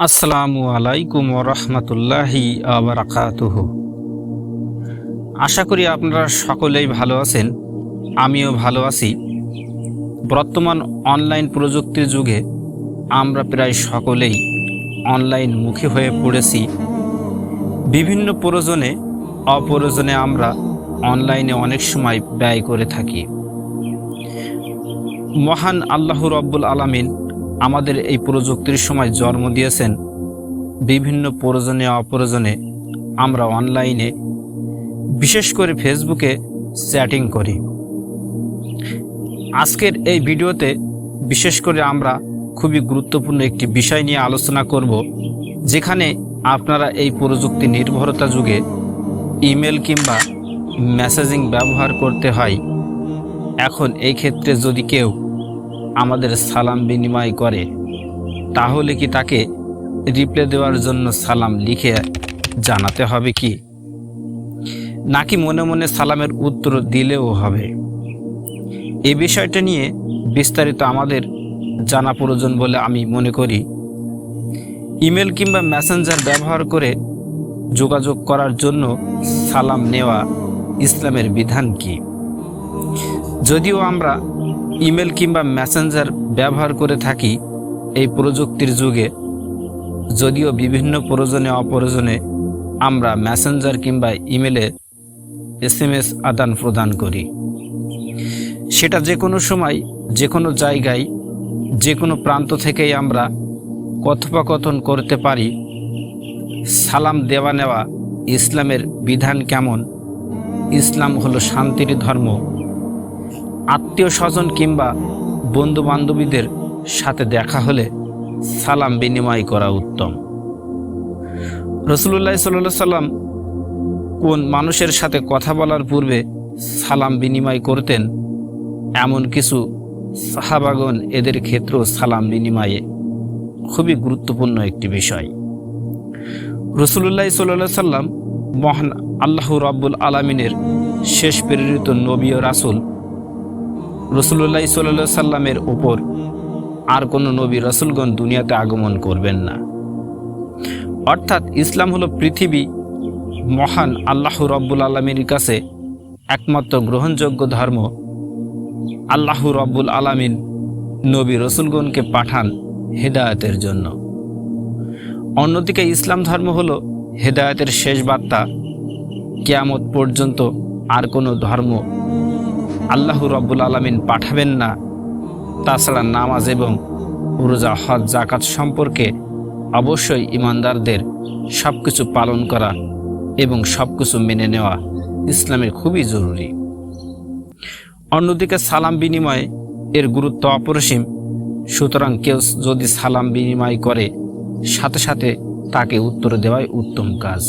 আসসালামু আলাইকুম রহমতুল্লাহি আবরাকাতুহ। আশা করি আপনারা সকলেই ভালো আছেন, আমিও ভালো আছি। বর্তমান অনলাইন প্রযুক্তির যুগে আমরা প্রায় সকলেই অনলাইন মুখী হয়ে পড়েছি। বিভিন্ন প্রয়োজনে, অপ্রয়োজনে আমরা অনলাইনে অনেক সময় ব্যয় করে থাকি। মহান আল্লাহ রব্বুল আলামিন আমাদের এই প্রযুক্তির সময় জন্ম দিয়েছেন বিভিন্ন প্রয়োজনে অপ্রয়োজনে আমরা অনলাইনে, বিশেষ করে ফেসবুকে চ্যাটিং করি। আজকের এই ভিডিওতে বিশেষ করে আমরা খুবই গুরুত্বপূর্ণ একটি বিষয় নিয়ে আলোচনা করব, যেখানে আপনারা এই প্রযুক্তি নির্ভরতা যুগে ইমেল কিংবা মেসেজিং ব্যবহার করতে হয়। এখন এই ক্ষেত্রে যদি কেউ আমাদের সালাম বিনিময় করে, তাহলে কি তাকে রিপ্লে দেওয়ার জন্য সালাম লিখে জানাতে হবে কি? নাকি মনে মনে সালামের উত্তর দিলেও হবে? এ বিষয়টা নিয়ে বিস্তারিত আমাদের জানা প্রয়োজন বলে আমি মনে করি। ইমেল কিংবা মেসেঞ্জার ব্যবহার করে যোগাযোগ করার জন্য সালাম নেওয়া ইসলামের বিধান কি? যদিও আমরা ইমেল কিংবা মেসেঞ্জার ব্যবহার করে থাকি এই প্রযুক্তির যুগে। যদিও বিভিন্ন প্রয়োজনে অপ্রয়োজনে আমরা মেসেঞ্জার কিংবা ইমেলে এস এম এস আদান প্রদান করি। সেটা যে কোনো সময়, যে কোনো জায়গায়, যে কোনো প্রান্ত থেকেই আমরা কথোপকথন করতে পারি। সালাম দেওয়া নেওয়া ইসলামের বিধান কেমন? ইসলাম হলো শান্তির ধর্ম। আত্মীয় স্বজন কিংবা বন্ধু বান্ধবীদের সাথে দেখা হলে সালাম বিনিময় করা উত্তম। রসুল্লাহ সাল্লাহ সাল্লাম কোন মানুষের সাথে কথা বলার পূর্বে সালাম বিনিময় করতেন, এমন কিছু সাহাবাগন এদের ক্ষেত্রেও সালাম বিনিময়ে খুবই গুরুত্বপূর্ণ একটি বিষয়। রসুল্লাহ সাল্লাহ সাল্লাম মহান আল্লাহ রাব্বুল আলমিনের শেষ প্রেরিত নবী ও রাসুল রসুল্লাহ সাল্লা সাল্লামের ওপর আর কোনো নবী, রসুলগণ দুনিয়াতে আগমন করবেন না। অর্থাৎ ইসলাম হলো পৃথিবী মহান আল্লাহ রব্বুল আলমীর কাছে একমাত্র গ্রহণযোগ্য ধর্ম। আল্লাহ রব্বুল আলমিন নবী, রসুলগণকে পাঠান হেদায়তের জন্য। অন্যদিকে ইসলাম ধর্ম হলো হেদায়তের শেষ বার্তা। কেয়ামত পর্যন্ত আর কোনো ধর্ম আল্লাহ রব্বুল আলমিন পাঠাবেন না। তাছাড়া নামাজ এবং রোজা, হজ জাকাত সম্পর্কে অবশ্যই ইমানদারদের সব কিছু পালন করা এবং সব কিছু মেনে নেওয়া ইসলামের খুবই জরুরি। অন্যদিকে সালাম বিনিময়ে এর গুরুত্ব অপরিসীম। সুতরাং কেউ যদি সালাম বিনিময় করে, সাথে সাথে তাকে উত্তর দেওয়াই উত্তম কাজ।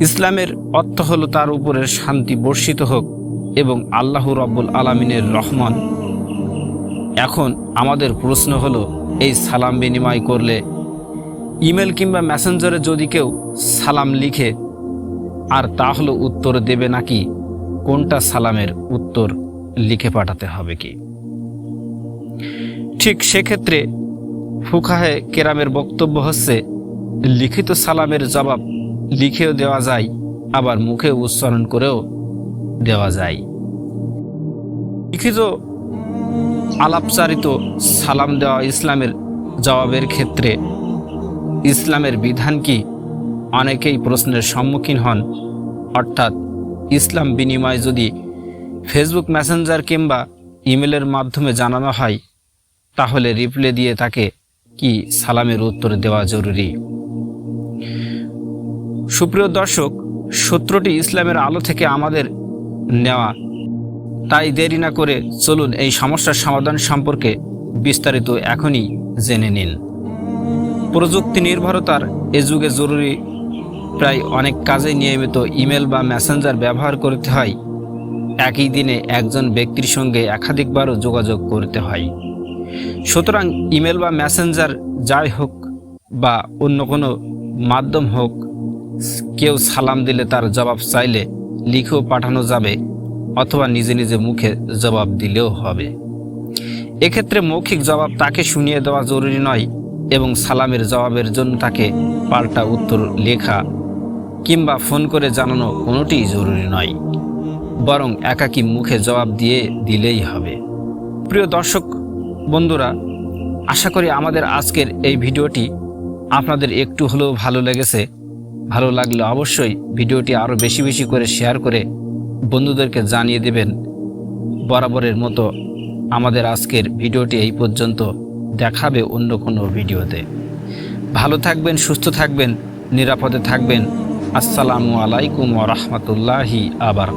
ইসলামের অর্থ হলো তার উপরের শান্তি বর্ষিত হোক এবং আল্লাহ রব্বুল আলমিনের রহমান এখন আমাদের প্রশ্ন হলো, এই সালাম বিনিময় করলে ইমেল কিংবা মেসেঞ্জারে যদি কেউ সালাম লিখে, আর তা হলো উত্তর দেবে নাকি? কোনটা সালামের উত্তর লিখে পাঠাতে হবে কি? ঠিক সেক্ষেত্রে ফুকাহে কেরামের বক্তব্য হচ্ছে, লিখিত সালামের জবাব লিখেও দেওয়া যায়, আবার মুখে উচ্চারণ করেও দেওয়া যায়। লিখিত, আলাপচারিত সালাম দেওয়া ইসলামের জবাবের ক্ষেত্রে ইসলামের বিধান কি? অনেকেই প্রশ্নের সম্মুখীন হন। অর্থাৎ ইসলাম বিনিময় যদি ফেসবুক মেসেঞ্জার কিংবা ইমেলের মাধ্যমে জানানো হয়, তাহলে রিপ্লে দিয়ে তাকে কি সালামের উত্তর দেওয়া জরুরি? সুপ্রিয় দর্শক, সূত্রটি ইসলামের আলো থেকে আমাদের নেওয়া। তাই দেরি না করে চলুন এই সমস্যার সমাধান সম্পর্কে বিস্তারিত এখনই জেনে নিন। প্রযুক্তি নির্ভরতার এ যুগে জরুরি প্রায় অনেক কাজে নিয়মিত ইমেল বা মেসেঞ্জার ব্যবহার করতে হয়। একই দিনে একজন ব্যক্তির সঙ্গে একাধিকবারও যোগাযোগ করতে হয়। সুতরাং ইমেল বা মেসেঞ্জার যাই হোক বা অন্য কোনো মাধ্যম হোক, কেউ সালাম দিলে তার জবাব চাইলে লিখেও পাঠানো যাবে অথবা নিজে নিজে মুখে জবাব দিলেও হবে। এক্ষেত্রে মৌখিক জবাব তাকে শুনিয়ে দেওয়া জরুরি নয় এবং সালামের জবাবের জন্য তাকে পাল্টা উত্তর লেখা কিংবা ফোন করে জানানো কোনোটিই জরুরি নয়, বরং একাকী মুখে জবাব দিয়ে দিলেই হবে। প্রিয় দর্শক, বন্ধুরা, আশা করি আমাদের আজকের এই ভিডিওটি আপনাদের একটু হলেও ভালো লেগেছে। ভালো লাগলে অবশ্যই ভিডিওটি আরও বেশি বেশি করে শেয়ার করে বন্ধুদেরকে জানিয়ে দেবেন। বরাবরের মতো আমাদের আজকের ভিডিওটি এই পর্যন্ত দেখাবে অন্য কোনো ভিডিওতে। ভালো থাকবেন, সুস্থ থাকবেন, নিরাপদে থাকবেন। আসসালামু আলাইকুম রহমতুল্লাহি আবার